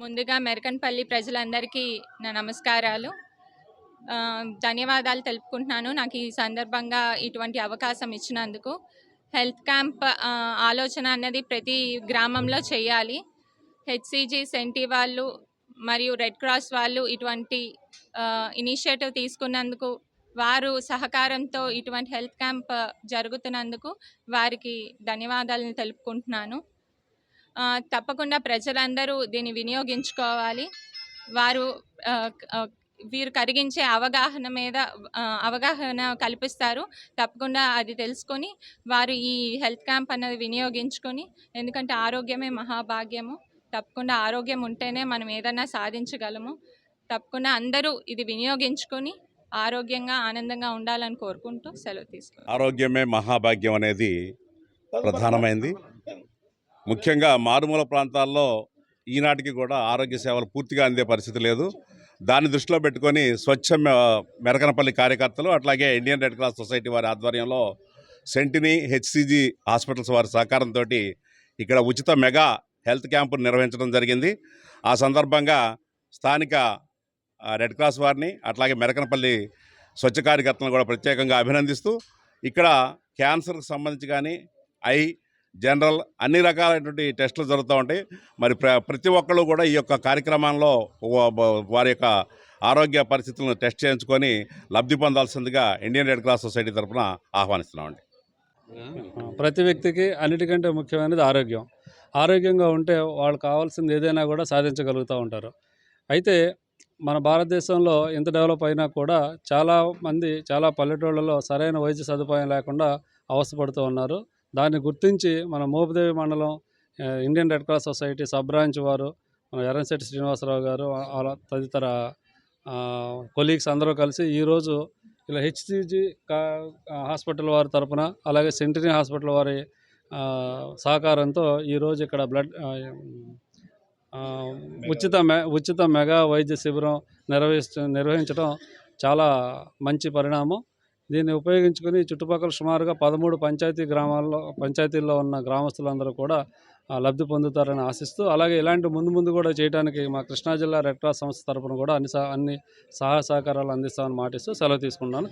ముందుగా మెరకన్పల్లి ప్రజలందరికీ నా నమస్కారాలు. ధన్యవాదాలు తెలుపుకుంటున్నాను. నాకు ఈ సందర్భంగా ఇటువంటి అవకాశం ఇచ్చినందుకు. హెల్త్ క్యాంప్ ఆలోచన అన్నది ప్రతి గ్రామంలో చేయాలి. హెచ్సిజి సెంటి వాళ్ళు మరియు రెడ్ క్రాస్ వాళ్ళు ఇటువంటి ఇనిషియేటివ్ తీసుకున్నందుకు వారు సహకారంతో ఇటువంటి హెల్త్ క్యాంప్ జరుగుతున్నందుకు వారికి ధన్యవాదాలను తెలుపుకుంటున్నాను. తప్పకుండా ప్రజలందరూ దీన్ని వినియోగించుకోవాలి. వారు వీరు కరిగించే అవగాహన మీద అవగాహన కల్పిస్తారు. తప్పకుండా అది తెలుసుకొని వారు ఈ హెల్త్ క్యాంప్ అన్నది వినియోగించుకొని ఎందుకంటే ఆరోగ్యమే మహాభాగ్యము. తప్పకుండా ఆరోగ్యం ఉంటేనే మనం ఏదైనా సాధించగలము. తప్పకుండా అందరూ ఇది వినియోగించుకొని ఆరోగ్యంగా ఆనందంగా ఉండాలని కోరుకుంటూ సెలవు తీసుకు ఆరోగ్యమే మహాభాగ్యం అనేది ప్రధానమైంది. ముఖ్యంగా మారుమూల ప్రాంతాల్లో ఈనాటికి కూడా ఆరోగ్య సేవలు పూర్తిగా అందే పరిస్థితి లేదు. దాన్ని దృష్టిలో పెట్టుకొని స్వచ్ఛ మె- మెరకనపల్లి కార్యకర్తలు అట్లాగే ఇండియన్ రెడ్ క్రాస్ సొసైటీ వారి ఆధ్వర్యంలో సెంటినీ హెచ్సిజి హాస్పిటల్స్ వారి సహకారంతో ఇక్కడ ఉచిత మెగా హెల్త్ క్యాంపును నిర్వహించడం జరిగింది. ఆ సందర్భంగా స్థానిక రెడ్ క్రాస్ వారిని అట్లాగే మెరకనపల్లి స్వచ్ఛ కార్యకర్తలను కూడా ప్రత్యేకంగా అభినందిస్తూ ఇక్కడ క్యాన్సర్కి సంబంధించి కానీ ఐ జనరల్ అన్ని రకాలైనటువంటి టెస్టులు జరుగుతూ ఉంటాయి. మరి ప్ర ప్రతి ఒక్కళ్ళు కూడా ఈ యొక్క కార్యక్రమంలో వారి యొక్క ఆరోగ్య పరిస్థితులను టెస్ట్ చేయించుకొని లబ్ధి పొందాల్సిందిగా ఇండియన్ రెడ్ క్రాస్ సొసైటీ తరఫున ఆహ్వానిస్తున్నామండి. ప్రతి వ్యక్తికి అన్నిటికంటే ముఖ్యమైనది ఆరోగ్యం. ఆరోగ్యంగా ఉంటే వాళ్ళు కావాల్సింది ఏదైనా కూడా సాధించగలుగుతూ ఉంటారు. అయితే మన భారతదేశంలో ఎంత డెవలప్ అయినా కూడా చాలా మంది చాలా పల్లెటూళ్ళలో సరైన వైద్య సదుపాయం లేకుండా అవస్థపడుతూ ఉన్నారు. దాన్ని గుర్తించి మన మోపుదేవి మండలం Indian red cross society sub branch వారు మన ఎర్రంశెట్టి శ్రీనివాసరావు గారు తదితర కొలీగ్స్ అందరూ కలిసి ఈరోజు ఇలా హెచ్సిజి హాస్పిటల్ వారి తరపున అలాగే సెంటరీ హాస్పిటల్ వారి సహకారంతో ఈరోజు ఇక్కడ బ్లడ్ ఉచిత మె ఉచిత మెగా వైద్య శిబిరం నిర్వహించ నిర్వహించడం చాలా మంచి పరిణామం. దీన్ని ఉపయోగించుకొని చుట్టుపక్కల సుమారుగా పదమూడు పంచాయతీ గ్రామాల్లో పంచాయతీల్లో ఉన్న గ్రామస్తులందరూ కూడా లబ్ధి పొందుతారని ఆశిస్తూ అలాగే ఇలాంటి ముందు ముందు కూడా చేయడానికి మా కృష్ణా జిల్లా రెడ్ క్రాస్ సంస్థ తరఫున కూడా అన్ని అన్ని సహాయ సహకారాలు అందిస్తామని మాటిస్తూ సెలవు తీసుకున్నాను